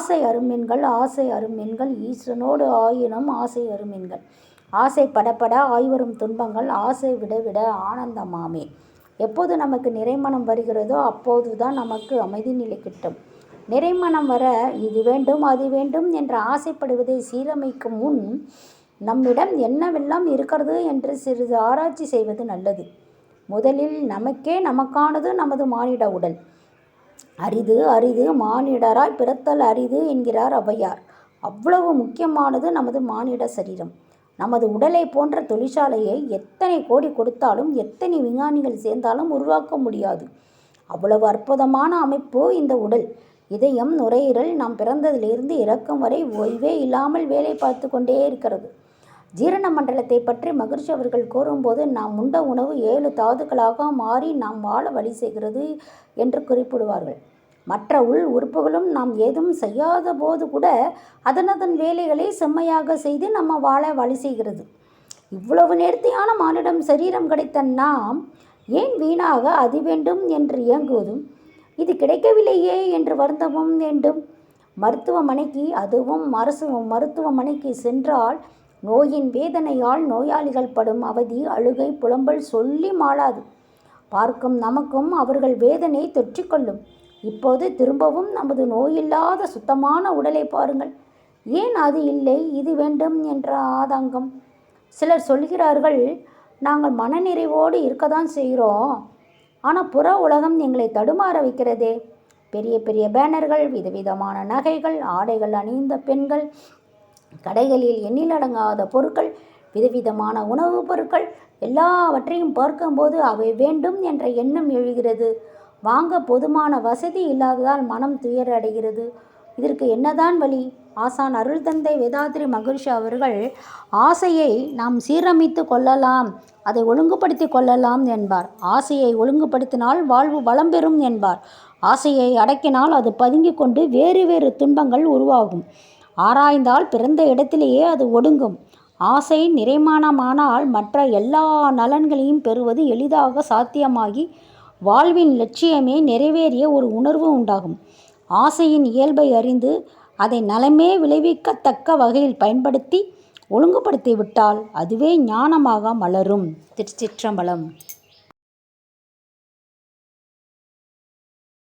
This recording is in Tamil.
ஆசை அருமென்கள் ஆசை அருமென்கள் ஈசனோடு ஆயினும் ஆசை அருமென்கள். ஆசை படப்பட ஆய்வரும் துன்பங்கள் ஆசை விட விட ஆனந்தமாமே. எப்போது நமக்கு நிறைமணம் வருகிறதோ அப்போது தான் நமக்கு அமைதி நிலை கிட்டும். நிறைமணம் வர இது வேண்டும் அது வேண்டும் என்று ஆசைப்படுவதை சீரமைக்கும் முன் நம்மிடம் என்னவெல்லாம் இருக்கிறது என்று சிறிது ஆராய்ச்சி செய்வது நல்லது. முதலில் நமக்கே நமக்கானது நமது மானிட உடல். அரிது அரிது மானிடராய் பிறத்தல் அரிது என்கிறார் ஔவையார். அவ்வளவு முக்கியமானது நமது மானிட சரீரம். நமது உடலை போன்ற தொழிற்சாலையை எத்தனை கோடி கொடுத்தாலும் எத்தனை விஞ்ஞானிகள் சேர்ந்தாலும் உருவாக்க முடியாது. அவ்வளவு அற்புதமான அமைப்பு இந்த உடல். இதயம் நுரையீரல் நாம் பிறந்ததிலிருந்து இறக்கும் வரை ஓய்வே இல்லாமல் வேலை பார்த்து கொண்டே இருக்கிறது. ஜீரண மண்டலத்தை பற்றி மகிழ்ச்சி அவர்கள் கூறும்போது நாம் உண்ட உணவு ஏழு தாதுக்களாக மாறி நாம் வாழ வழி செய்கிறது என்று குறிப்பிடுவார்கள். மற்ற உள் உறுப்புகளும் நாம் ஏதும் செய்யாத போது கூட அதனதன் வேலைகளை செம்மையாக செய்து நம்ம வாழ வழி செய்கிறது. இவ்வளவு நேர்த்தியான மானிடம் சரீரம் கிடைத்த நாம் ஏன் வீணாக அது வேண்டும் என்று இயங்குவதும் இது கிடைக்கவில்லையே என்று வருந்தவும் வேண்டும். மருத்துவமனைக்கு அதுவும் அரசு மருத்துவமனைக்கு சென்றால் நோயின் வேதனையால் நோயாளிகள் படும் அவதி அழுகை புலம்பல் சொல்லி மாளாது. பார்க்கும் நமக்கும் அவர்கள் வேதனை தொற்றிக்கொள்ளும். இப்போது திரும்பவும் நமது நோயில்லாத சுத்தமான உடலை பாருங்கள். ஏன் அது இல்லை? இது வேண்டும் என்ற ஆதங்கம். சிலர் சொல்கிறார்கள் நாங்கள் மனநிறைவோடு இருக்க தான் செய்கிறோம். ஆனால் புற உலகம் எங்களை தடுமாற வைக்கிறதே. பெரிய பெரிய பேனர்கள் விதவிதமான நகைகள் ஆடைகள் அணிந்த பெண்கள் கடைகளில் எண்ணிலடங்காத பொருட்கள் விதவிதமான உணவுப் பொருட்கள் எல்லாவற்றையும் பார்க்கும்போது அவை வேண்டும் என்ற எண்ணம் எழுகிறது. வாங்க போதுமான வசதி இல்லாததால் மனம் துயரடைகிறது. இதற்கு என்னதான் வழி? ஆசான் அருள் தந்தை வேதாத்ரி மகரிஷி அவர்கள் ஆசையை நாம் சீரமைத்து கொள்ளலாம் அதை ஒழுங்குபடுத்தி கொள்ளலாம் என்பார். ஆசையை ஒழுங்குபடுத்தினால் வாழ்வு வளம் பெறும் என்பார். ஆசையை அடக்கினால் அது பதுங்கிக் கொண்டு வேறு வேறு துன்பங்கள் உருவாகும். ஆராய்ந்தால் பிறந்த இடத்திலேயே அது ஒடுங்கும். ஆசை நிறைமானமானால் மற்ற எல்லா நலன்களையும் பெறுவது எளிதாக சாத்தியமாகி வாழ்வின் லட்சியமே நிறைவேறிய ஒரு உணர்வு உண்டாகும். ஆசையின் இயல்பை அறிந்து அதை நலமே விளைவிக்கத்தக்க வகையில் பயன்படுத்தி ஒழுங்குபடுத்திவிட்டால் அதுவே ஞானமாக மலரும். திருச்சிற்றம்பலம்.